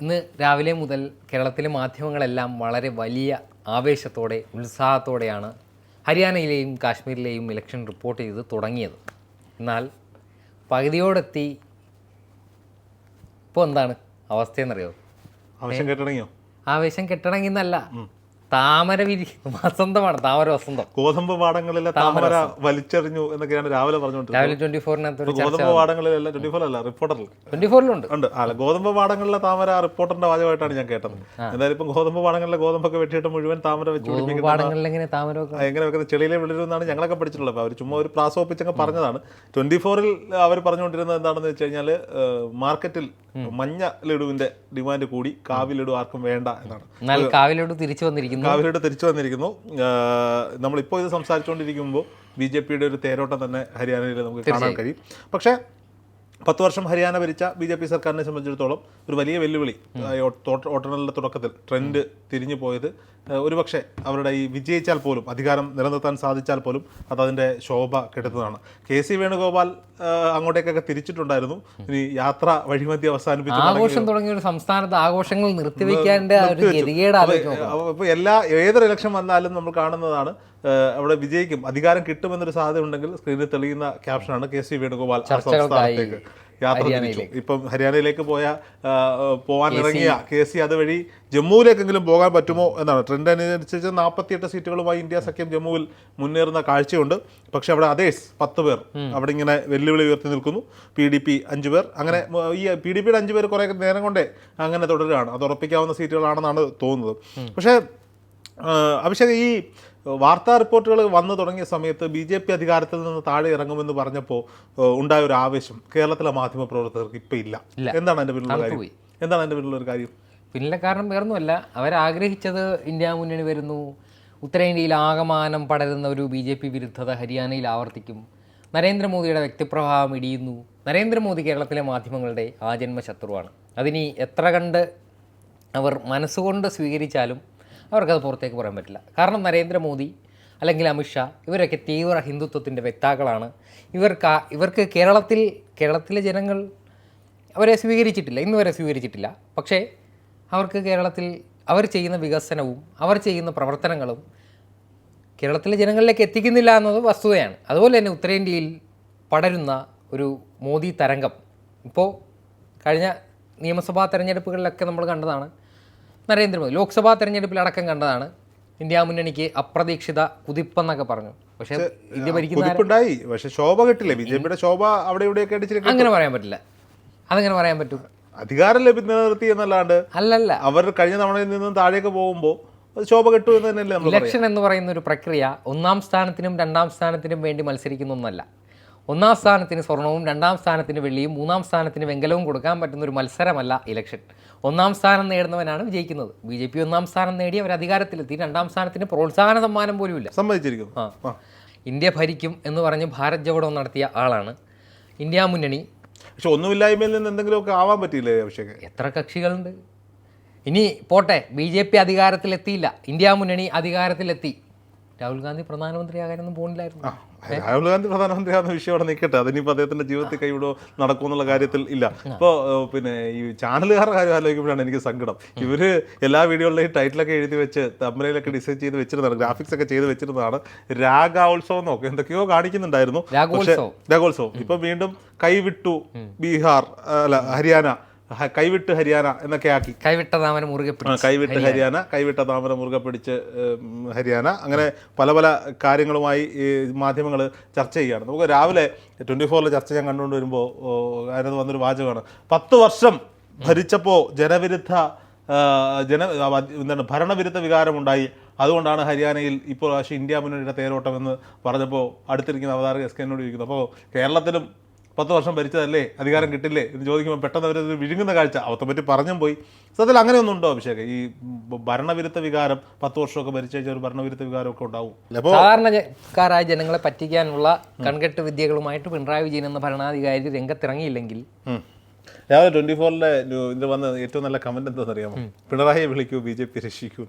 ഇന്ന് രാവിലെ മുതൽ കേരളത്തിലെ മാധ്യമങ്ങളെല്ലാം വളരെ വലിയ ആവേശത്തോടെ ഉത്സാഹത്തോടെയാണ് ഹരിയാനയിലെയും കാശ്മീരിലെയും ഇലക്ഷൻ റിപ്പോർട്ട് ചെയ്ത് തുടങ്ങിയത്. എന്നാൽ പകുതിയോടെത്തി ഇപ്പോൾ എന്താണ് അവസ്ഥയെന്നറിയോ? ആവേശം കെട്ടണങ്ങിയോ ആവേശം കെട്ടണമെന്നല്ല. താമര വിരി വസന്തമാണ് താമര വസന്തം. ഗോതമ്പ് പാടങ്ങളിലെ താമര വലിച്ചെറിഞ്ഞു എന്നൊക്കെയാണ് രാവിലെ പറഞ്ഞുകൊണ്ടിരുന്നത് ഗോതമ്പ് പാടങ്ങളിലല്ല ട്വന്റി ഫോർ അല്ല റിപ്പോർട്ടറിൽ ട്വന്റി ഫോറിലുണ്ട് ഉണ്ട്. അല്ല ഗോതമ്പ് പാടങ്ങളിലെ താമര റിപ്പോർട്ടറിന്റെ വാചകമായിട്ടാണ് ഞാൻ കേട്ടത്. എന്തായാലും ഇപ്പം ഗോതമ്പ് പാടങ്ങളിലെ ഗോതമ്പൊക്കെ വെട്ടിയിട്ട് മുഴുവൻ താമര വെച്ച് എങ്ങനെ താമര വെക്കണം? എങ്ങനെ വെക്കുന്ന ചെളിയിലെ വിളരുമെന്നാണ് ഞങ്ങളൊക്കെ പഠിച്ചിട്ടുള്ളത്. അവർ ചുമ്മാ ഒരു പ്രാസോപ്പിച്ചങ്ങ് പറഞ്ഞതാണ്. ട്വന്റി ഫോറിൽ അവർ പറഞ്ഞുകൊണ്ടിരുന്നത് എന്താണെന്ന് വെച്ച് കഴിഞ്ഞാൽ മാർക്കറ്റിൽ മഞ്ഞ ലഡുവിന്റെ ഡിമാൻഡ് കൂടി കാവി ലഡു ആർക്കും വേണ്ട എന്നാണ്. എന്നാൽ ലഡു തിരിച്ചു വന്നിരിക്കുന്നു. കാവിലൂടെ തിരിച്ചു വന്നിരിക്കുന്നു. നമ്മളിപ്പോൾ ഇത് സംസാരിച്ചുകൊണ്ടിരിക്കുമ്പോൾ ബി ജെ പിയുടെ ഒരു തേരോട്ടം തന്നെ ഹരിയാനയിൽ നമുക്ക് കാണാൻ കഴിയും. പക്ഷേ പത്ത് വർഷം ഹരിയാന ഭരിച്ച ബി ജെ പി സർക്കാരിനെ സംബന്ധിച്ചിടത്തോളം ഒരു വലിയ വെല്ലുവിളി വോട്ടെണ്ണലിന്റെ തുടക്കത്തിൽ ട്രെൻഡ് തിരിഞ്ഞു പോയത്. ഒരുപക്ഷെ അവരുടെ ഈ വിജയിച്ചാൽ പോലും അധികാരം നിലനിർത്താൻ സാധിച്ചാൽ പോലും അത് അതിന്റെ ശോഭ കെടുത്തതാണ് കെ സി വേണുഗോപാൽ അങ്ങോട്ടേക്കൊക്കെ തിരിച്ചിട്ടുണ്ടായിരുന്നു. ഇനി യാത്ര വഴിമതി അവസാനിപ്പിച്ചു ആഘോഷം തുടങ്ങിയ ഒരു സംസ്ഥാനത്ത് ആഘോഷങ്ങൾ നിർത്തിവെക്കാന്റെ. എല്ലാ ഏതൊരു ഇലക്ഷൻ വന്നാലും നമ്മൾ കാണുന്നതാണ് അവിടെ വിജയിക്കും. അധികാരം കിട്ടുമെന്നൊരു സാധ്യത ഉണ്ടെങ്കിൽ സ്ക്രീനിൽ തെളിയുന്ന ക്യാപ്ഷനാണ് കെ സി വേണുഗോപാൽ സംസ്ഥാനത്തേക്ക്. യാത്ര തിരിച്ചു. ഇപ്പം ഹരിയാനയിലേക്ക് പോയ പോകാൻ ഇറങ്ങിയ കെ സി അതുവഴി ജമ്മുവിലേക്കെങ്കിലും പോകാൻ പറ്റുമോ എന്നാണ്. ട്രെൻഡ് അനുസരിച്ച് നാൽപ്പത്തിയെട്ട് സീറ്റുകളുമായി ഇന്ത്യ സഖ്യം ജമ്മുവിൽ മുന്നേറുന്ന കാഴ്ചയുണ്ട്. പക്ഷെ അവിടെ അതേഴ്സ് പത്ത് പേർ. അവിടെ ഇങ്ങനെ വെല്ലുവിളി ഉയർത്തി നിൽക്കുന്നു. പി ഡി പി അഞ്ച് പേർ. അങ്ങനെ ഈ പി ഡി പിയുടെ അഞ്ച് പേർ കുറേ നേരം കൊണ്ടേ അങ്ങനെ തുടരുകയാണ്. അത് ഉറപ്പിക്കാവുന്ന സീറ്റുകളാണെന്നാണ് തോന്നുന്നത്. പക്ഷേ അഭിഷേക് ഈ വാർത്താ റിപ്പോർട്ടുകൾ വന്നു തുടങ്ങിയ സമയത്ത് ബി ജെ പി അധികാരത്തിൽ നിന്ന് താഴെ ഇറങ്ങുമെന്ന് പറഞ്ഞപ്പോൾ ഉണ്ടായ ഒരു ആവേശം കേരളത്തിലെ മാധ്യമ പ്രവർത്തകർക്ക് ഇപ്പം ഇല്ല. എന്താണ് അതിന്റെ പിന്നിലുള്ള കാര്യം? എന്താണ് അതിന്റെ പിന്നിലുള്ള ഒരു കാര്യം? പിന്നിലെ കാരണം വേറൊന്നുമല്ല. അവരാഗ്രഹിച്ചത് ഇന്ത്യ മുന്നണി വരുന്നു. ഉത്തരേന്ത്യയിൽ ആകമാനം പടരുന്ന ഒരു ബി ജെ പി വിരുദ്ധത ഹരിയാനയിൽ ആവർത്തിക്കും. നരേന്ദ്രമോദിയുടെ വ്യക്തിപ്രഭാവം ഇടിയുന്നു. നരേന്ദ്രമോദി കേരളത്തിലെ മാധ്യമങ്ങളുടെ ആജന്മ ശത്രുവാണ്. അതിനി എത്ര കണ്ട് അവർ മനസ്സുകൊണ്ട് സ്വീകരിച്ചാലും അവർക്കത് പുറത്തേക്ക് പറയാൻ പറ്റില്ല. കാരണം നരേന്ദ്രമോദി അല്ലെങ്കിൽ അമിത്ഷാ ഇവരൊക്കെ തീവ്ര ഹിന്ദുത്വത്തിന്റെ വ്യക്താക്കളാണ് ഇവർക്ക് ഇവർക്ക് കേരളത്തിൽ കേരളത്തിലെ ജനങ്ങൾ അവരെ സ്വീകരിച്ചിട്ടില്ല. ഇന്ന് വരെ സ്വീകരിച്ചിട്ടില്ല. പക്ഷേ അവർക്ക് കേരളത്തിൽ അവർ ചെയ്യുന്ന വികസനവും അവർ ചെയ്യുന്ന പ്രവർത്തനങ്ങളും കേരളത്തിലെ ജനങ്ങളിലേക്ക് എത്തിക്കുന്നില്ല എന്നത് വസ്തുതയാണ്. അതുപോലെ തന്നെ ഉത്തരേന്ത്യയിൽ പടരുന്ന ഒരു മോദി തരംഗം. ഇപ്പോൾ കഴിഞ്ഞ നിയമസഭാ തെരഞ്ഞെടുപ്പുകളിലൊക്കെ നമ്മൾ കണ്ടതാണ് നരേന്ദ്രമോദി. ലോക്സഭാ തെരഞ്ഞെടുപ്പിൽ അടക്കം കണ്ടതാണ്. ഇന്ത്യ മുന്നണിക്ക് അപ്രതീക്ഷിത കുതിപ്പെന്നൊക്കെ പറഞ്ഞു. പക്ഷേ ഇന്ത്യ ഭരിക്കുന്നുണ്ടായി പക്ഷെ ശോഭ കിട്ടില്ല? ബി ജെ പിയുടെ ശോഭ അവിടെ ഇവിടെയൊക്കെ അടിച്ചിട്ട് അങ്ങനെ പറയാൻ പറ്റില്ല. അതങ്ങനെ പറയാൻ പറ്റും? അധികാരം ലഭ്യത നിലനിർത്തി എന്നല്ലാണ്ട്? അല്ലല്ല. അവർ കഴിഞ്ഞ തവണയിൽ നിന്നും താഴേക്ക് പോകുമ്പോൾ അത് ശോഭ കിട്ടു എന്ന് തന്നെയല്ലേ ഇലക്ഷൻ എന്ന് പറയുന്ന ഒരു പ്രക്രിയ ഒന്നാം സ്ഥാനത്തിനും രണ്ടാം സ്ഥാനത്തിനും വേണ്ടി മത്സരിക്കുന്ന ഒന്നല്ല. ഒന്നാം സ്ഥാനത്തിന് സ്വർണവും രണ്ടാം സ്ഥാനത്തിന് വെള്ളിയും മൂന്നാം സ്ഥാനത്തിന് വെങ്കലവും കൊടുക്കാൻ പറ്റുന്ന ഒരു മത്സരമല്ല ഇലക്ഷൻ. ഒന്നാം സ്ഥാനം നേടുന്നവനാണ് വിജയിക്കുന്നത്. ബി ജെ പി ഒന്നാം സ്ഥാനം നേടി അവർ അധികാരത്തിലെത്തി. രണ്ടാം സ്ഥാനത്തിന് പ്രോത്സാഹന സമ്മാനം പോലുമില്ല. സമ്മതിച്ചിരിക്കുന്നു. ആ. ആ. ഇന്ത്യ ഭരിക്കും എന്ന് പറഞ്ഞ് ഭാരത് ജവഡോ നടത്തിയ ആളാണ് ഇന്ത്യ മുന്നണി. പക്ഷെ ഒന്നുമില്ലായ്മയിൽ നിന്ന് എന്തെങ്കിലുമൊക്കെ ആവാൻ പറ്റിയില്ലേ അഭിഷേക്? എത്ര കക്ഷികളുണ്ട്? ഇനി പോട്ടെ ബി ജെ പി അധികാരത്തിലെത്തിയില്ല. ഇന്ത്യ മുന്നണി അധികാരത്തിലെത്തി. രാഹുൽ ഗാന്ധി പ്രധാനമന്ത്രിയാകാനൊന്നും പോകുന്നില്ലായിരുന്നു രാഹുൽ ഗാന്ധി പ്രധാനമന്ത്രിയാകുന്ന വിഷയം അവിടെ നിൽക്കട്ടെ അതിനിപ്പോൾ അദ്ദേഹത്തിന്റെ ജീവിതത്തിൽ കൈവിടോ നടക്കും എന്നുള്ള കാര്യത്തിൽ ഇല്ല. ഇപ്പോൾ പിന്നെ ഈ ചാനലുകാരുടെ കാര്യം ആലോചിക്കുമ്പോഴാണ് എനിക്ക് സങ്കടം. ഇവർ എല്ലാ വീഡിയോകളിലെയും ടൈറ്റിലൊക്കെ എഴുതി വെച്ച് തമ്പനയിലൊക്കെ ഡിസൈൻ ചെയ്ത് വെച്ചിരുന്നതാണ് ഗ്രാഫിക്സ് ഒക്കെ ചെയ്ത് വെച്ചിരുന്നതാണ്. രാഗോത്സവം എന്നൊക്കെ എന്തൊക്കെയോ കാണിക്കുന്നുണ്ടായിരുന്നു. പക്ഷേ രാഗോത്സവം. ഇപ്പം വീണ്ടും കൈവിട്ടു ബീഹാർ അല്ല ഹരിയാന കൈവിട്ട് ഹരിയാന എന്നൊക്കെ ആക്കി. കൈവിട്ട താമര മുറുകെ കൈവിട്ട് ഹരിയാന. കൈവിട്ട താമര മുറുകെ പിടിച്ച് ഹരിയാന. അങ്ങനെ പല പല കാര്യങ്ങളുമായി ഈ മാധ്യമങ്ങൾ ചർച്ച ചെയ്യുകയാണ്. നമുക്ക് രാവിലെ ട്വന്റി ഫോറിൽ ചർച്ച ഞാൻ കണ്ടുകൊണ്ട് വരുമ്പോൾ അതിനകത്ത് വന്നൊരു വാചകമാണ്. പത്ത് വർഷം ഭരിച്ചപ്പോൾ ജനവിരുദ്ധ ജന എന്താണ് ഭരണവിരുദ്ധ വികാരമുണ്ടായി. അതുകൊണ്ടാണ് ഹരിയാനയിൽ ഇപ്പോൾ പക്ഷേ ഇന്ത്യ മുന്നണിയുടെ തേരോട്ടം എന്ന് പറഞ്ഞപ്പോൾ അടുത്തിരിക്കുന്ന അവതാരക എസ് കെ എന്നോട് ചോദിക്കുന്നു. അപ്പോൾ കേരളത്തിലും പത്ത് വർഷം ഭരിച്ചതല്ലേ? അധികാരം കിട്ടില്ലേ? എന്ന് ചോദിക്കുമ്പോൾ പെട്ടെന്ന് അവർ വിഴുങ്ങുന്ന കാഴ്ച. അവത്തെ പറ്റി പറഞ്ഞും പോയി. സത്യത്തിൽ അങ്ങനെയൊന്നും ഉണ്ടോ അഭിഷേക്? ഈ ഭരണവിരുദ്ധ വികാരം പത്ത് വർഷമൊക്കെ ഭരിച്ച ഒരു ഭരണവിരുദ്ധ വികാരമൊക്കെ ഉണ്ടാവും. അപ്പോൾ സാധാരണക്കാരായ ജനങ്ങളെ പറ്റിക്കാനുള്ള കൺകെട്ട് വിദ്യകളുമായിട്ട് പിണറായി വിജയൻ എന്ന ഭരണാധികാരി രംഗത്തിറങ്ങിയില്ലെങ്കിൽ രാവിലെ ട്വന്റി ഫോറിലെ ഇത് വന്ന ഏറ്റവും നല്ല കമന്റ് എന്താണെന്ന് അറിയാമോ? പിണറായി വിളിക്കൂ ബി ജെ പി രക്ഷിക്കൂ.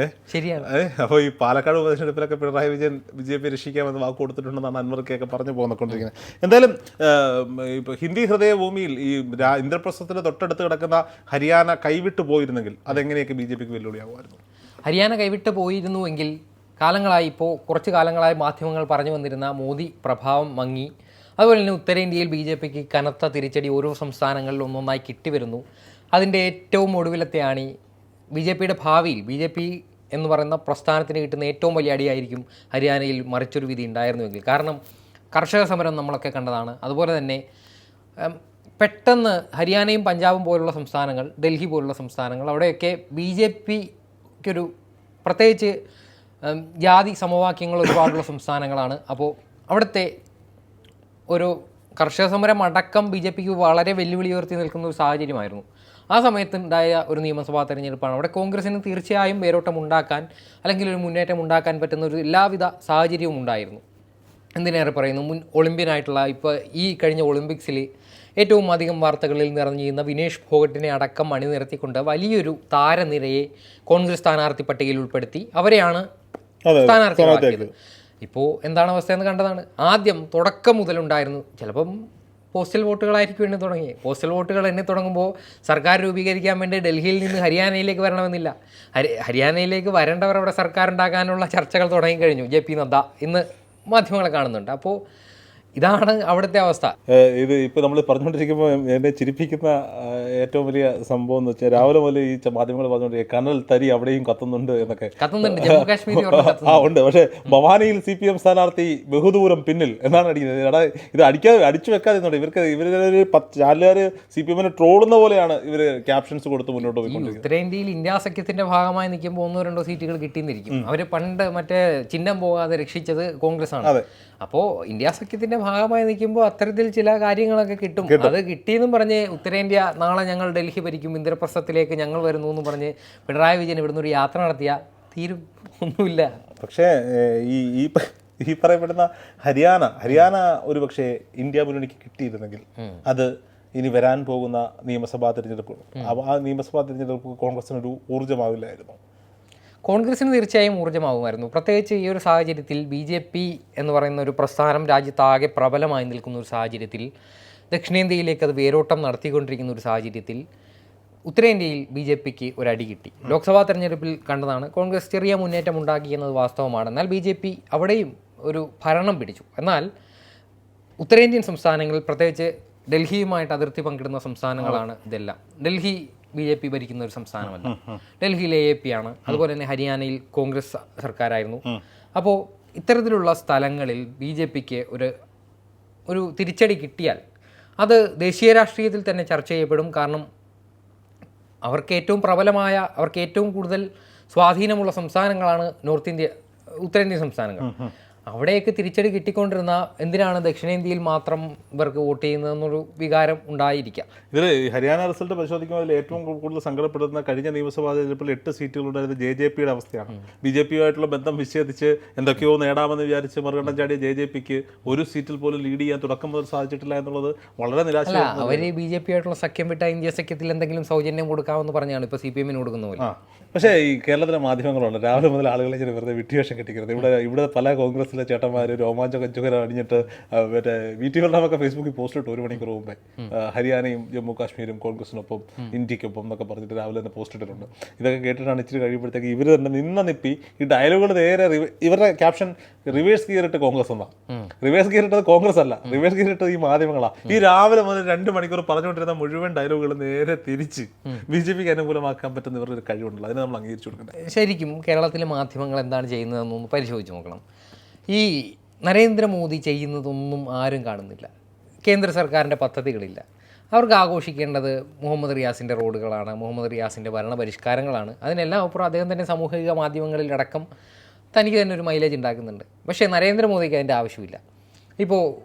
ഏഹ് ശരിയാണ്. അപ്പോൾ ഈ Palakkad ഉപതെരഞ്ഞെടുപ്പിലൊക്കെ Pinarayi Vijayan B J P രക്ഷിക്കാമെന്ന് വാക്ക് കൊടുത്തിട്ടുണ്ടെന്നാണ് അൻവർക്കൊക്കെ പറഞ്ഞു പോന്നിക്കൊണ്ടിരിക്കുന്നത് എന്തായാലും ഇപ്പോൾ ഹിന്ദി ഹൃദയഭൂമിയിൽ ഈ ഇന്ദ്രപ്രസ്ഥത്തിന്റെ ഇന്ദ്രപ്രസ്ഥത്തിന് തൊട്ടടുത്ത് കിടക്കുന്ന ഹരിയാന കൈവിട്ടു പോയിരുന്നെങ്കിൽ അതെങ്ങനെയൊക്കെ ബി ജെ പിക്ക് വെല്ലുവിളിയാകുമായിരുന്നു? ഹരിയാന കൈവിട്ട് പോയിരുന്നുവെങ്കിൽ കാലങ്ങളായി ഇപ്പോൾ കുറച്ച് കാലങ്ങളായി മാധ്യമങ്ങൾ പറഞ്ഞു വന്നിരുന്ന മോദി പ്രഭാവം മങ്ങി. അതുപോലെ തന്നെ ഉത്തരേന്ത്യയിൽ ബി ജെ പിക്ക് കനത്ത തിരിച്ചടി ഓരോ സംസ്ഥാനങ്ങളിലും ഒന്നൊന്നായി കിട്ടിവരുന്നു. അതിന്റെ ഏറ്റവും ഒടുവിലത്തെയാണ് ഈ ബി ജെ പിയുടെ ഭാവിയിൽ ബി ജെ പി എന്ന് പറയുന്ന പ്രസ്ഥാനത്തിന് കിട്ടുന്ന ഏറ്റവും വലിയ അടിയായിരിക്കും ഹരിയാനയിൽ മറിച്ചൊരു വിധി ഉണ്ടായിരുന്നുവെങ്കിൽ. കാരണം കർഷക സമരം നമ്മളൊക്കെ കണ്ടതാണ്. അതുപോലെ തന്നെ പെട്ടെന്ന് ഹരിയാനയും പഞ്ചാബും പോലുള്ള സംസ്ഥാനങ്ങൾ ഡൽഹി പോലുള്ള സംസ്ഥാനങ്ങൾ അവിടെയൊക്കെ ബി ജെ പിക്കൊരു പ്രത്യേകിച്ച് ജാതി സമവാക്യങ്ങൾ ഒരുപാടുള്ള സംസ്ഥാനങ്ങളാണ്. അപ്പോൾ അവിടുത്തെ ഒരു കർഷക സമരം അടക്കം ബി ജെ പിക്ക് വളരെ വെല്ലുവിളി ഉയർത്തി നിൽക്കുന്ന ഒരു സാഹചര്യമായിരുന്നു. ആ സമയത്ത് ഉണ്ടായ ഒരു നിയമസഭാ തെരഞ്ഞെടുപ്പാണ്. അവിടെ കോൺഗ്രസിന് തീർച്ചയായും വേരോട്ടം ഉണ്ടാക്കാൻ അല്ലെങ്കിൽ ഒരു മുന്നേറ്റം ഉണ്ടാക്കാൻ പറ്റുന്ന ഒരു എല്ലാവിധ സാഹചര്യവും ഉണ്ടായിരുന്നു. എന്തിനേറെ പറയുന്നു? മുൻ ഒളിമ്പ്യനായിട്ടുള്ള ഇപ്പോൾ ഈ കഴിഞ്ഞ ഒളിമ്പിക്സിൽ ഏറ്റവും അധികം വാർത്തകളിൽ നിറഞ്ഞിരുന്ന വിനേഷ് ഫോഗട്ടിനെ അടക്കം അണിനിരത്തിക്കൊണ്ട് വലിയൊരു താരനിരയെ കോൺഗ്രസ് സ്ഥാനാർത്ഥി പട്ടികയിൽ ഉൾപ്പെടുത്തി. അവരെയാണ് സ്ഥാനാർത്ഥികളാക്കിയത്. ഇപ്പോൾ എന്താണ് അവസ്ഥ എന്ന് കണ്ടതാണ്. ആദ്യം തുടക്കം മുതലുണ്ടായിരുന്നു. ചിലപ്പം പോസ്റ്റൽ വോട്ടുകളായിരിക്കും എണ്ണി തുടങ്ങി. പോസ്റ്റൽ വോട്ടുകൾ എണ്ണി തുടങ്ങുമ്പോൾ സർക്കാർ രൂപീകരിക്കാൻ വേണ്ടി ഡൽഹിയിൽ നിന്ന് ഹരിയാനയിലേക്ക് വരണമെന്നില്ല. ഹരി ഹരിയാനയിലേക്ക് വരേണ്ടവർ അവിടെ സർക്കാർ ഉണ്ടാക്കാനുള്ള ചർച്ചകൾ തുടങ്ങിക്കഴിഞ്ഞു. ജെ പി നദ്ദ ഇന്ന് മാധ്യമങ്ങളെ കാണുന്നുണ്ട്. അപ്പോൾ ഇതാണ് അവിടുത്തെ അവസ്ഥ. ഇത് ഇപ്പൊ നമ്മൾ പറഞ്ഞുകൊണ്ടിരിക്കുമ്പോൾ എന്നെ ചിരിപ്പിക്കുന്ന ഏറ്റവും വലിയ സംഭവം എന്ന് വെച്ചാൽ രാവിലെ മുതൽ ഈ മാധ്യമങ്ങൾ പറഞ്ഞുകൊണ്ടിരിക്കുക കനൽ തരി അവിടെയും കത്തുന്നുണ്ട് എന്നൊക്കെ. കത്തുന്നുണ്ട്. ആ ഉണ്ട്. പക്ഷേ ഭവാനിയിൽ സി പി എം സ്ഥാനാർത്ഥി ബഹുദൂരം പിന്നിൽ എന്നാണ് അടിക്കുന്നത്. എടാ ഇത് അടിക്കാതെ അടിച്ചു വെക്കാതെ ഇവർക്ക് ഇവരൊരു പത്ത് ചാനലുകാർ സി പി എമ്മിനെ ട്രോളുന്ന പോലെയാണ് ഇവർ ക്യാപ്ഷൻസ് കൊടുത്ത് മുന്നോട്ട് പോയിക്കൊണ്ടിരിക്കുന്നത്. ഉത്തരേന്ത്യയിൽ ഇന്ത്യ സഖ്യത്തിന്റെ ഭാഗമായി നിൽക്കുമ്പോൾ ഒന്നോ രണ്ടോ സീറ്റുകൾ കിട്ടിയെന്നിരിക്കും. അവർ പണ്ട് മറ്റേ ചിഹ്നം പോകാതെ രക്ഷിച്ചത് കോൺഗ്രസ് ആണ്. അപ്പോൾ ഇന്ത്യ സഖ്യത്തിന്റെ ഭാഗമായി നിൽക്കുമ്പോൾ അത്തരത്തിൽ ചില കാര്യങ്ങളൊക്കെ കിട്ടും. അത് കിട്ടിയെന്നും പറഞ്ഞ് ഉത്തരേന്ത്യ നാളെ ഞങ്ങൾ ഡൽഹി ഭരിക്കും ഇന്ദ്രപ്രസ്ഥത്തിലേക്ക് ഞങ്ങൾ വരുന്നു എന്ന് പറഞ്ഞ് പിണറായി വിജയൻ ഇവിടുന്ന് ഒരു യാത്ര നടത്തിയ തീരും ഒന്നുമില്ല. പക്ഷേ ഈ ഈ ഈ പറയപ്പെടുന്ന ഹരിയാന ഹരിയാന ഒരു പക്ഷേ ഇന്ത്യ മുന്നണിക്ക് കിട്ടിയിരുന്നെങ്കിൽ അത് ഇനി വരാൻ പോകുന്ന നിയമസഭാ തിരഞ്ഞെടുപ്പ്. ആ നിയമസഭാ തിരഞ്ഞെടുപ്പ് കോൺഗ്രസിനൊരു ഊർജമാവില്ലായിരുന്നു. കോൺഗ്രസിന് തീർച്ചയായും ഊർജമാകുമായിരുന്നു പ്രത്യേകിച്ച് ഈ ഒരു സാഹചര്യത്തിൽ ബി ജെ പി എന്ന് പറയുന്ന ഒരു പ്രസ്ഥാനം രാജ്യത്താകെ പ്രബലമായി നിൽക്കുന്ന ഒരു സാഹചര്യത്തിൽ ദക്ഷിണേന്ത്യയിലേക്ക് അത് വേരോട്ടം നടത്തിക്കൊണ്ടിരിക്കുന്ന ഒരു സാഹചര്യത്തിൽ ഉത്തരേന്ത്യയിൽ ബി ജെ പിക്ക് ഒരടി കിട്ടി. ലോക്സഭാ തെരഞ്ഞെടുപ്പിൽ കണ്ടതാണ് കോൺഗ്രസ് ചെറിയ മുന്നേറ്റം ഉണ്ടാക്കി എന്നത് വാസ്തവമാണ്. എന്നാൽ ബി ജെ പി അവിടെയും ഒരു ഭരണം പിടിച്ചു. എന്നാൽ ഉത്തരേന്ത്യൻ സംസ്ഥാനങ്ങളിൽ പ്രത്യേകിച്ച് ഡൽഹിയുമായിട്ട് അതിർത്തി പങ്കിടുന്ന സംസ്ഥാനങ്ങളാണ് ഇതെല്ലാം. ഡൽഹി ബി ജെ പി ഭരിക്കുന്ന ഒരു സംസ്ഥാനമല്ല. ഡൽഹിയിൽ എ എ പി ആണ്. അതുപോലെ തന്നെ ഹരിയാനയിൽ കോൺഗ്രസ് സർക്കാരായിരുന്നു. അപ്പോൾ ഇത്തരത്തിലുള്ള സ്ഥലങ്ങളിൽ ബി ജെ പിക്ക് ഒരു ഒരു തിരിച്ചടി കിട്ടിയാൽ അത് ദേശീയ രാഷ്ട്രീയത്തിൽ തന്നെ ചർച്ച ചെയ്യപ്പെടും. കാരണം അവർക്ക് ഏറ്റവും പ്രബലമായ അവർക്ക് ഏറ്റവും കൂടുതൽ സ്വാധീനമുള്ള സംസ്ഥാനങ്ങളാണ് നോർത്ത് ഇന്ത്യ ഉത്തരേന്ത്യൻ സംസ്ഥാനങ്ങൾ. അവിടെയൊക്കെ തിരിച്ചടി കിട്ടിക്കൊണ്ടിരുന്ന എന്തിനാണ് ദക്ഷിണേന്ത്യയിൽ മാത്രം ഇവർക്ക് വോട്ട് ചെയ്യുന്നതെന്നൊരു വികാരം ഉണ്ടായിരിക്കാം. ഇതിൽ ഹരിയാന റിസൾട്ട് പരിശോധിക്കുമ്പോൾ അതിൽ ഏറ്റവും കൂടുതൽ സങ്കടപ്പെടുന്ന കഴിഞ്ഞ നിയമസഭാ തെരഞ്ഞെടുപ്പിൽ എട്ട് സീറ്റുകളുണ്ടായിരുന്ന ജെ ജെ പിയുടെ അവസ്ഥയാണ്. ബി ജെ പിയുമായിട്ടുള്ള ബന്ധം വിച്ഛേദിച്ച് എന്തൊക്കെയോ നേടാമെന്ന് വിചാരിച്ച് മറുകണ്ഠം ചാടിയ ജെ ജെ പിക്ക് ഒരു സീറ്റിൽ പോലും ലീഡ് ചെയ്യാൻ തുടക്കം മുതൽ സാധിച്ചിട്ടില്ല എന്നുള്ളത് വളരെ നിരാശ അവർ ബി ജെ പി ആയിട്ടുള്ള സഖ്യം വിട്ട ഇന്ത്യ സഖ്യത്തിൽ എന്തെങ്കിലും സൗജന്യം കൊടുക്കാമെന്ന് പറഞ്ഞാണ് ഇപ്പോൾ സി പി എമ്മിന് കൊടുക്കുന്ന പോലെ. പക്ഷേ ഈ കേരളത്തിലെ മാധ്യമങ്ങളുണ്ട്. രാവിലെ മുതൽ ആളുകളെ ചില വെറുതെ വിട്ടുവേഷം കെട്ടിക്കരുത്. ഇവിടെ ഇവിടെ പല കോൺഗ്രസിലെ ചേട്ടന്മാർ രോമാഞ്ച കഞ്ചുകര അണിഞ്ഞിട്ട് ആ, മറ്റേ വി ടി ഫേസ്ബുക്കിൽ പോസ്റ്റ് ഇട്ട് ഒരു മണിക്കൂർ മുമ്പേ ഹരിയാനയും ജമ്മു കാശ്മീരും കോൺഗ്രസിനൊപ്പം ഇന്ത്യക്കൊപ്പം എന്നൊക്കെ പറഞ്ഞിട്ട് രാവിലെ തന്നെ പോസ്റ്റ് ഇട്ടിട്ടുണ്ട്. ഇതൊക്കെ കേട്ടിട്ടാണ് ഇച്ചിരി കഴിയുമ്പോഴത്തേക്ക് ഇവർ തന്നെ നിന്ന നിപ്പി ഈ ഡയലോഗുകൾ നേരെ ഇവരുടെ ക്യാപ്ഷൻ റിവേഴ്സ് ഗിയർ ഇട്ട് കോൺഗ്രസ് എന്നാ. റിവേഴ്സ് ഗിയർ ഇട്ടത് കോൺഗ്രസ് അല്ല. റിവേഴ്സ് ഗിയർ ഇട്ടത് ഈ മാധ്യമങ്ങളാണ് ഈ രാവിലെ മുതൽ രണ്ട് മണിക്കൂർ പറഞ്ഞുകൊണ്ടിരുന്ന മുഴുവൻ ഡയലോഗുകൾ നേരെ തിരിച്ച് ബി ജെ പിക്ക് അനുകൂലമാക്കാൻ പറ്റുന്ന ഇവരുടെ ഒരു കഴിവുണ്ടല്ലോ. അതിനെ നമ്മൾ അംഗീകരിച്ചു കൊടുക്കണ്ടേ ശരിക്കും കേരളത്തിലെ മാധ്യമങ്ങൾ എന്താണ് ചെയ്യുന്നതെന്നൊന്ന് പരിശോധിച്ച് നോക്കണം. ഈ നരേന്ദ്രമോദി ചെയ്യുന്നതൊന്നും ആരും കാണുന്നില്ല. കേന്ദ്ര സർക്കാരിന്റെ പദ്ധതികളില്ല. അവർക്ക് ആഘോഷിക്കേണ്ടത് മുഹമ്മദ് റിയാസിന്റെ റോഡുകളാണ് മുഹമ്മദ് റിയാസിന്റെ ഭരണ പരിഷ്കാരങ്ങളാണ് അതിനെല്ലാം അപ്പുറം അദ്ദേഹം തന്നെ സാമൂഹിക മാധ്യമങ്ങളിലടക്കം തനിക്ക് തന്നെ ഒരു മൈലേജ് ഉണ്ടാക്കുന്നുണ്ട്. പക്ഷേ നരേന്ദ്രമോദിക്ക് അതിന്റെ ആവശ്യമില്ല. ഇപ്പോൾ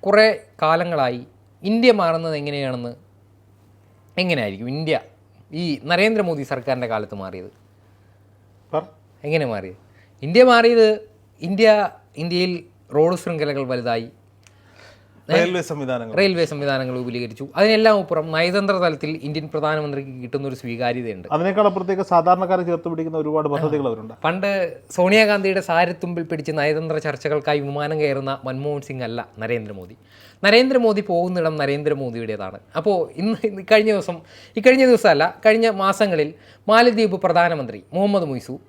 കുറേ കാലങ്ങളായി ഇന്ത്യ മാറുന്നത് എങ്ങനെയാണെന്ന് എങ്ങനെയായിരിക്കും ഇന്ത്യ ഈ നരേന്ദ്രമോദി സർക്കാരിന്റെ കാലത്ത് മാറിയത്? എങ്ങനെ മാറിയത്? ഇന്ത്യ മാറിയത് ഇന്ത്യ ഇന്ത്യയിൽ റോഡ് ശൃംഖലകൾ വലുതായി. റെയിൽവേ സംവിധാനങ്ങൾ. റെയിൽവേ സംവിധാനങ്ങൾ വിപുലീകരിച്ചു അതിനെല്ലാം അപ്പുറം നയതന്ത്ര തലത്തിൽ ഇന്ത്യൻ പ്രധാനമന്ത്രിക്ക് കിട്ടുന്ന ഒരു സ്വീകാര്യതയുണ്ട്. അതിനേക്കാൾ അപ്പുറത്തേക്ക് സാധാരണക്കാരെ ചേർത്ത് പിടിക്കുന്ന ഒരുപാട് പദ്ധതികൾ അവരുണ്ട്. പണ്ട് സോണിയാഗാന്ധിയുടെ സാരത്തുമ്പിൽ പിടിച്ച് നയതന്ത്ര ചർച്ചകൾക്കായി വിമാനം കയറുന്ന മൻമോഹൻ സിംഗ് അല്ല നരേന്ദ്രമോദി. നരേന്ദ്രമോദി പോകുന്നിടം നരേന്ദ്രമോദിയുടേതാണ്. അപ്പോൾ ഇന്ന് കഴിഞ്ഞ ദിവസം ഈ കഴിഞ്ഞ ദിവസമല്ല കഴിഞ്ഞ മാസങ്ങളിൽ മാലദ്വീപ് പ്രധാനമന്ത്രി മുഹമ്മദ് മുയ്സു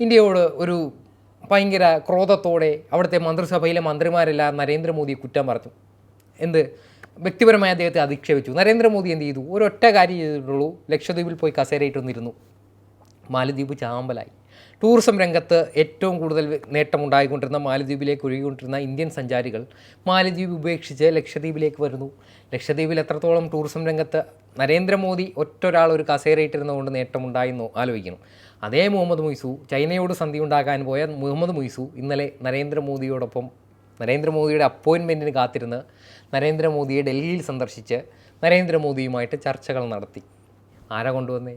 ഇന്ത്യയോട് ഒരു ഭയങ്കര ക്രോധത്തോടെ അവിടുത്തെ മന്ത്രിസഭയിലെ മന്ത്രിമാരെല്ലാം നരേന്ദ്രമോദിയെ കുറ്റം പറഞ്ഞു. എന്ത്? വ്യക്തിപരമായി അദ്ദേഹത്തെ അധിക്ഷേപിച്ചു. നരേന്ദ്രമോദി എന്ത് ചെയ്തു? ഒരൊറ്റ കാര്യം ചെയ്തിട്ടുള്ളൂ. ലക്ഷദ്വീപിൽ പോയി കസേരയിട്ടൊന്നിരുന്നു. മാലദ്വീപ് ചാമ്പലായി. ടൂറിസം രംഗത്ത് ഏറ്റവും കൂടുതൽ നേട്ടമുണ്ടായിക്കൊണ്ടിരുന്ന മാലദ്വീപിലേക്ക് ഒഴുകിക്കൊണ്ടിരുന്ന ഇന്ത്യൻ സഞ്ചാരികൾ മാലദ്വീപ് ഉപേക്ഷിച്ച് ലക്ഷദ്വീപിലേക്ക് വരുന്നു. ലക്ഷദ്വീപിൽ എത്രത്തോളം ടൂറിസം രംഗത്ത് നരേന്ദ്രമോദി ഒറ്റൊരാൾ ഒരു കസേരയിട്ടിരുന്നതുകൊണ്ട് നേട്ടമുണ്ടായെന്ന് ആലോചിക്കണം അതേ മുഹമ്മദ് മുയ്സു ചൈനയോട് സന്ധി ഉണ്ടാക്കാൻ പോയ മുഹമ്മദ് മുയ്സു ഇന്നലെ നരേന്ദ്രമോദിയോടൊപ്പം നരേന്ദ്രമോദിയുടെ അപ്പോയിൻമെന്റിന് കാത്തിരുന്ന് നരേന്ദ്രമോദിയെ ഡൽഹിയിൽ സന്ദർശിച്ച് നരേന്ദ്രമോദിയുമായിട്ട് ചർച്ചകൾ നടത്തി. ആരാ കൊണ്ടുവന്നേ?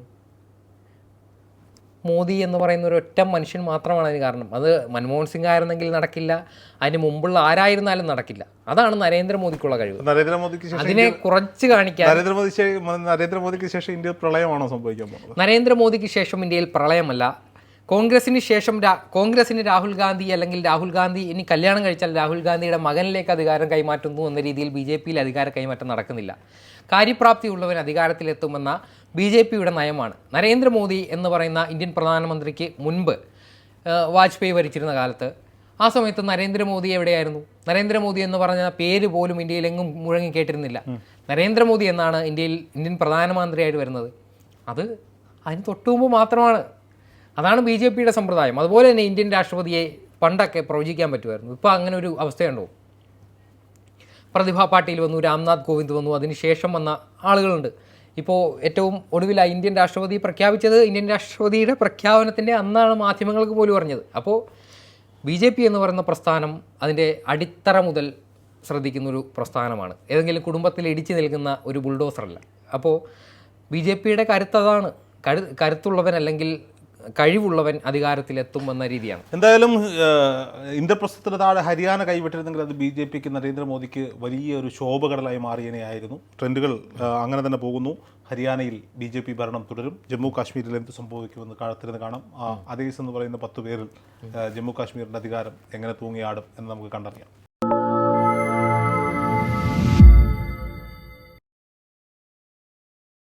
മോദി എന്ന് പറയുന്ന ഒരു ഒറ്റ മനുഷ്യൻ മാത്രമാണ് അതിന് കാരണം. അത് മൻമോഹൻ സിംഗ് ആയിരുന്നെങ്കിൽ നടക്കില്ല. അതിന് മുമ്പുള്ള ആരായിരുന്നാലും നടക്കില്ല. അതാണ് നരേന്ദ്രമോദിക്കുള്ള കഴിവ്. നരേന്ദ്രമോദിക്ക് അതിനെ കുറച്ച് കാണിക്കാൻ നരേന്ദ്രമോദി നരേന്ദ്രമോദിക്ക് ശേഷം ഇന്ത്യ പ്രളയമാണോ സംഭവിക്കാൻ പോകുന്നത്? നരേന്ദ്രമോദിക്ക് ശേഷം ഇന്ത്യയിൽ പ്രളയമല്ല. കോൺഗ്രസിന് ശേഷം രാ- കോൺഗ്രസിന് രാഹുൽ ഗാന്ധി അല്ലെങ്കിൽ രാഹുൽ ഗാന്ധി ഇനി കല്യാണം കഴിച്ചാൽ രാഹുൽ ഗാന്ധിയുടെ മകനിലേക്ക് അധികാരം കൈമാറ്റുന്നു എന്ന രീതിയിൽ ബി ജെ പിയിൽ അധികാര കൈമാറ്റം നടക്കുന്നില്ല. കാര്യപ്രാപ്തിയുള്ളവൻ അധികാരത്തിലെത്തുമെന്ന ബി ജെ പിയുടെ നയമാണ്. നരേന്ദ്രമോദി എന്ന് പറയുന്ന ഇന്ത്യൻ പ്രധാനമന്ത്രിക്ക് മുൻപ് വാജ്പേയി ഭരിച്ചിരുന്ന കാലത്ത് ആ സമയത്ത് നരേന്ദ്രമോദി എവിടെയായിരുന്നു? നരേന്ദ്രമോദി എന്ന് പറഞ്ഞ പേര് പോലും ഇന്ത്യയിലെങ്ങും മുഴങ്ങി കേട്ടിരുന്നില്ല. നരേന്ദ്രമോദി എന്നാണ് ഇന്ത്യയിൽ ഇന്ത്യൻ പ്രധാനമന്ത്രിയായിട്ട് വരുന്നത്. അത് അതിന് തൊട്ടു മുമ്പ് മാത്രമാണ്. അതാണ് ബി ജെ പിയുടെ സമ്പ്രദായം. അതുപോലെ തന്നെ ഇന്ത്യൻ രാഷ്ട്രപതിയെ പണ്ടൊക്കെ പ്രവചിക്കാൻ പറ്റുമായിരുന്നു. ഇപ്പോൾ അങ്ങനെ ഒരു അവസ്ഥയുണ്ടോ? പ്രതിഭ പാട്ടീൽ വന്നു രാംനാഥ് കോവിന്ദ് വന്നു അതിനുശേഷം വന്ന ആളുകളുണ്ട്. ഇപ്പോൾ ഏറ്റവും ഒടുവിലായി ഇന്ത്യൻ രാഷ്ട്രപതി പ്രഖ്യാപിച്ചത് ഇന്ത്യൻ രാഷ്ട്രപതിയുടെ പ്രഖ്യാപനത്തിന്റെ അന്നാണ് മാധ്യമങ്ങൾക്ക് പോലും പറഞ്ഞത് അപ്പോൾ ബി ജെ പി എന്ന് പറയുന്ന പ്രസ്ഥാനം അതിന്റെ അടിത്തറ മുതൽ ശ്രദ്ധിക്കുന്നൊരു പ്രസ്ഥാനമാണ്. ഏതെങ്കിലും കുടുംബത്തിൽ ഇടിച്ചു നിൽക്കുന്ന ഒരു ബുൾഡോസറല്ല. അപ്പോൾ ബി ജെ പിയുടെ കരുത്തതാണ്. കരു കരുത്തുള്ളവൻ അല്ലെങ്കിൽ കഴിവുള്ളവൻ അധികാരത്തിലെത്തും എന്ന രീതിയാണ്. എന്തായാലും ഇന്ദ്രപ്രസ്ഥത്തിന് താഴെ ഹരിയാന കൈവിട്ടിരുന്നെങ്കിൽ അത് ബി ജെ പിക്ക് നരേന്ദ്രമോദിക്ക് വലിയ ഒരു ശോഭകടലായി മാറിയനെയായിരുന്നു. ട്രെൻഡുകൾ അങ്ങനെ തന്നെ പോകുന്നു. ഹരിയാനയിൽ ബി ജെ പി ഭരണം തുടരും. ജമ്മു കാശ്മീരിൽ എന്ത് സംഭവിക്കുമെന്ന് കാത്തിരുന്ന് കാണാം. ആ, അദീസ് എന്ന് പറയുന്ന പത്ത് പേരിൽ ജമ്മു കാശ്മീരിന്റെ അധികാരം എങ്ങനെ തൂങ്ങിയാടും എന്ന് നമുക്ക് കണ്ടറിയാം.